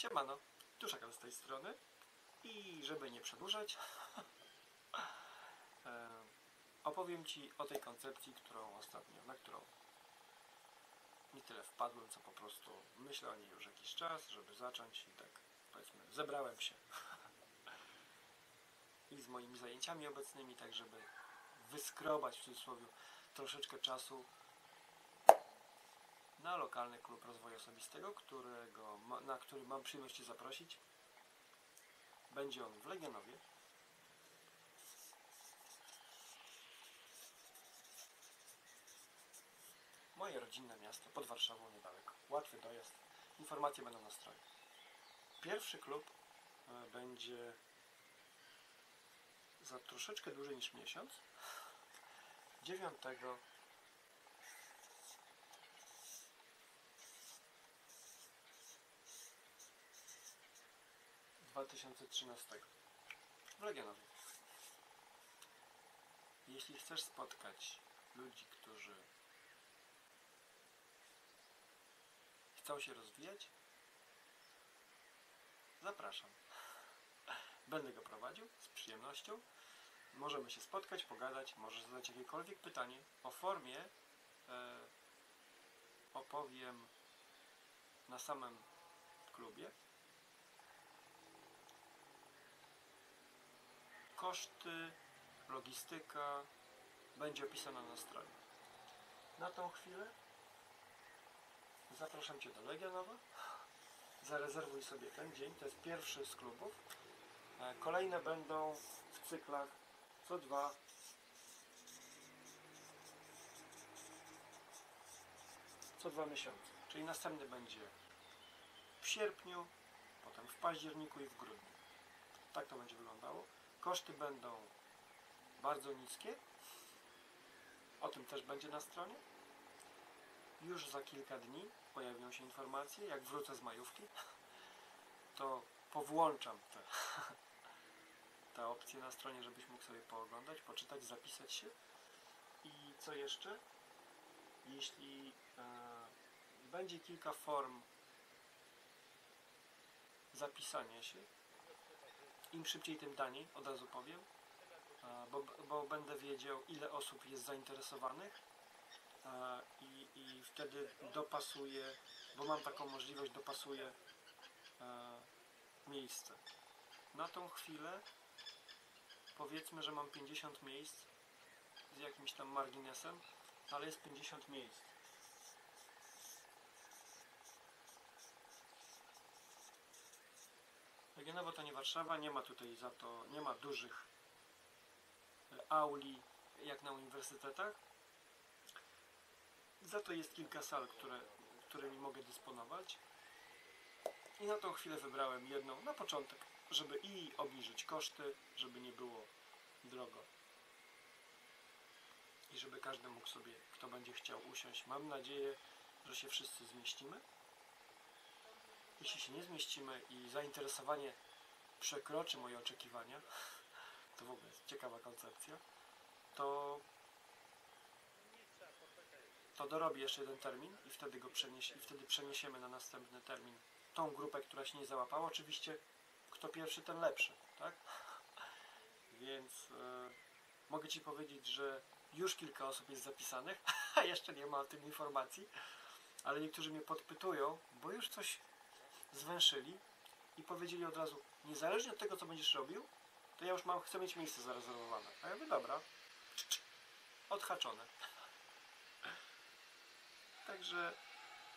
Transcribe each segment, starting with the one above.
Siemano, Tuszakal z tej strony. I żeby nie przedłużać, e, opowiem Ci o tej koncepcji, którą ostatnio, na którą nie tyle wpadłem, co po prostu myślę o niej już jakiś czas, żeby zacząć i tak powiedzmy zebrałem się. I z moimi zajęciami obecnymi, tak żeby wyskrobać w cudzysłowie troszeczkę czasu na lokalny klub rozwoju osobistego, którego, na który mam przyjemność Cię zaprosić. Będzie on w Legionowie. Moje rodzinne miasto, pod Warszawą niedaleko. Łatwy dojazd. Informacje będą na stronie. Pierwszy klub e, będzie za troszeczkę dłużej niż miesiąc. 9 2013 w Legionowie. Jeśli chcesz spotkać ludzi, którzy chcą się rozwijać, zapraszam. Będę go prowadził z przyjemnością. Możemy się spotkać, pogadać, możesz zadać jakiekolwiek pytanie. O formie e, opowiem na samym klubie. Koszty, logistyka będzie opisana na stronie. Na tą chwilę zapraszam Cię do Legionowa. Zarezerwuj sobie ten dzień, to jest pierwszy z klubów. E, Kolejne będą w cyklach co dwa co dwa miesiące. Czyli następny będzie w sierpniu, potem w październiku i w grudniu. Tak to będzie wyglądało. Koszty będą bardzo niskie. O tym też będzie na stronie. Już za kilka dni pojawią się informacje. Jak wrócę z majówki, to powłączam te, te opcje na stronie, żebyś mógł sobie pooglądać, poczytać, zapisać się. I co jeszcze? Jeśli e, będzie kilka form zapisania się, im szybciej, tym taniej, od razu powiem, e, bo, bo będę wiedział, ile osób jest zainteresowanych e, i, i wtedy dopasuję, bo mam taką możliwość, dopasuję e, miejsce. Na tą chwilę powiedzmy, że mam 50 miejsc z jakimś tam marginesem, ale jest 50 miejsc. Legionowo to nie Warszawa, nie ma tutaj za to, nie ma dużych e, auli jak na uniwersytetach. Za to jest kilka sal, które, którymi mogę dysponować. I na tą chwilę wybrałem jedną na początek, żeby i obniżyć koszty, żeby nie było drogo. I żeby każdy mógł sobie, kto będzie chciał usiąść. Mam nadzieję, że się wszyscy zmieścimy. Jeśli się nie zmieścimy i zainteresowanie przekroczy moje oczekiwania, to w ogóle jest ciekawa koncepcja, to, to dorobię jeszcze jeden termin i wtedy go przenieś, i wtedy przeniesiemy na następny termin tą grupę, która się nie załapała. Oczywiście kto pierwszy, ten lepszy, tak? Więc e, mogę Ci powiedzieć, że już kilka osób jest zapisanych, a jeszcze nie ma o tym informacji, ale niektórzy mnie podpytują, bo już coś zwęszyli i powiedzieli od razu, niezależnie od tego, co będziesz robił, to ja już mam, chcę mieć miejsce zarezerwowane. A ja mówię, dobra, odhaczone. Także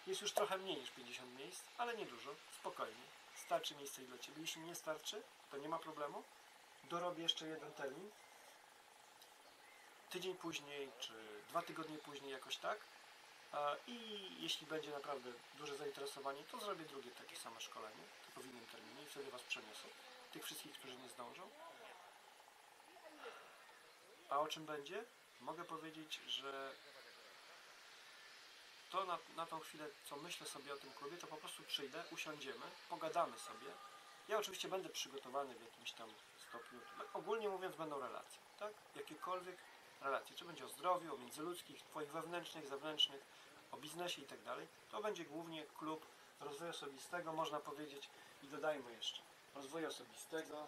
jest już trochę mniej niż 50 miejsc, ale niedużo, spokojnie. Starczy miejsca i dla Ciebie. Jeśli nie starczy, to nie ma problemu. Dorobię jeszcze jeden termin. Tydzień później, czy dwa tygodnie później, jakoś tak. I jeśli będzie naprawdę duże zainteresowanie, to zrobię drugie takie same szkolenie, tylko w innym terminie i wtedy Was przeniosę. Tych wszystkich, którzy nie zdążą. A o czym będzie? Mogę powiedzieć, że to na, na tą chwilę, co myślę sobie o tym klubie, to po prostu przyjdę, usiądziemy, pogadamy sobie. Ja oczywiście będę przygotowany w jakimś tam stopniu. Ogólnie mówiąc, będą relacje, tak? Jakiekolwiek relacje, czy będzie o zdrowiu, o międzyludzkich, twoich wewnętrznych, zewnętrznych, o biznesie i tak dalej. To będzie głównie klub rozwoju osobistego można powiedzieć i dodajmy jeszcze rozwoju osobistego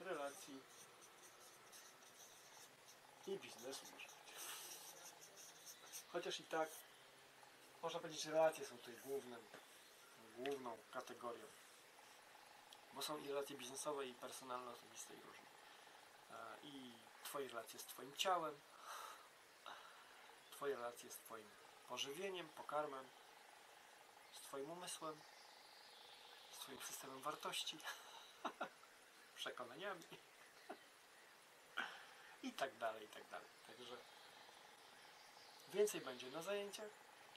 relacji i biznesu może. Chociaż i tak można powiedzieć, że relacje są tutaj głównym, główną kategorią. Bo są i relacje biznesowe, i personalne, osobiste, i różne. E, I Twoje relacje z Twoim ciałem, Twoje relacje z Twoim pożywieniem, pokarmem, z Twoim umysłem, z Twoim systemem wartości, przekonaniami i tak dalej, i tak dalej. Także więcej będzie na zajęciach.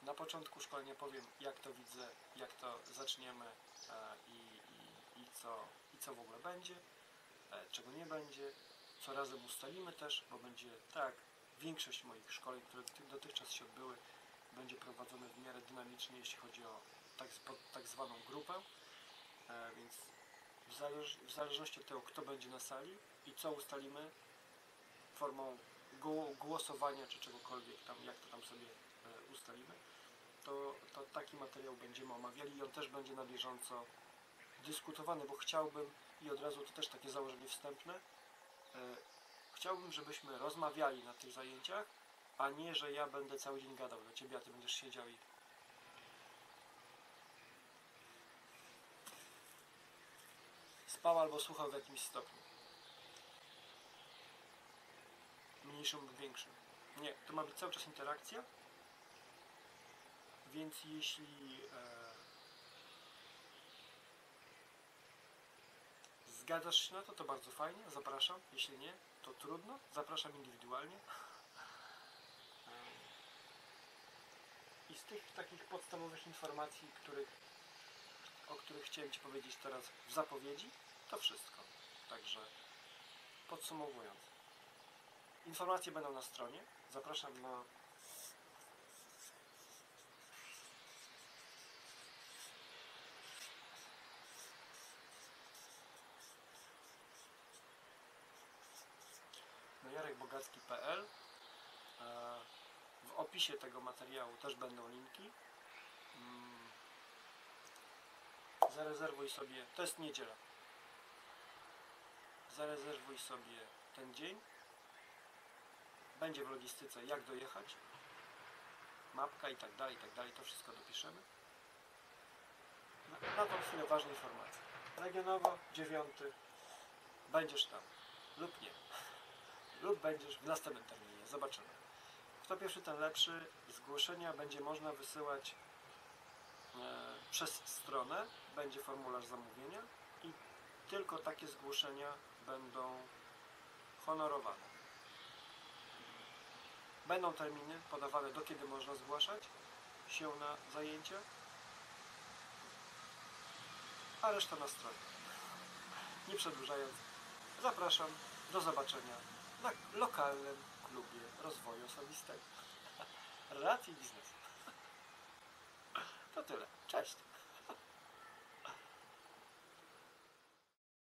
Na początku szkolenia powiem, jak to widzę, jak to zaczniemy e, co, i co w ogóle będzie, e, czego nie będzie, co razem ustalimy też, bo będzie tak, większość moich szkoleń, które doty- dotychczas się odbyły, będzie prowadzone w miarę dynamicznie, jeśli chodzi o tak, tak zwaną grupę, e, więc w, zależ, w zależności od tego, kto będzie na sali i co ustalimy formą gło- głosowania czy czegokolwiek tam, jak to tam sobie e, ustalimy, to, to taki materiał będziemy omawiali i on też będzie na bieżąco dyskutowany, bo chciałbym i od razu to też takie założenie wstępne, e, chciałbym, żebyśmy rozmawiali na tych zajęciach, a nie, że ja będę cały dzień gadał do ciebie, a ty będziesz siedział i spał albo słuchał w jakimś stopniu. Mniejszym lub większym. Nie, to ma być cały czas interakcja. Więc jeśli e, zgadzasz się na to, to bardzo fajnie, zapraszam. Jeśli nie, to trudno, zapraszam indywidualnie. I z tych takich podstawowych informacji, których, o których chciałem Ci powiedzieć teraz w zapowiedzi, to wszystko. Także podsumowując. Informacje będą na stronie. Zapraszam na na jarekbogacki.pl. E, W opisie tego materiału też będą linki. Mm. Zarezerwuj sobie, to jest niedziela. Zarezerwuj sobie ten dzień. Będzie w logistyce jak dojechać. Mapka i tak dalej, i tak dalej. To wszystko dopiszemy. Na, tą chwilę ważne informacje. Regionowo, dziewiąty. Będziesz tam. Lub nie. Lub będziesz w następnym terminie. Zobaczymy. Kto pierwszy, ten lepszy. Zgłoszenia będzie można wysyłać e, przez stronę. Będzie formularz zamówienia i tylko takie zgłoszenia będą honorowane. Będą terminy podawane, do kiedy można zgłaszać się na zajęcia, a reszta na stronie. Nie przedłużając, zapraszam do zobaczenia na lokalnym klubie rozwoju osobistego. Relacji biznesu. To tyle. Cześć.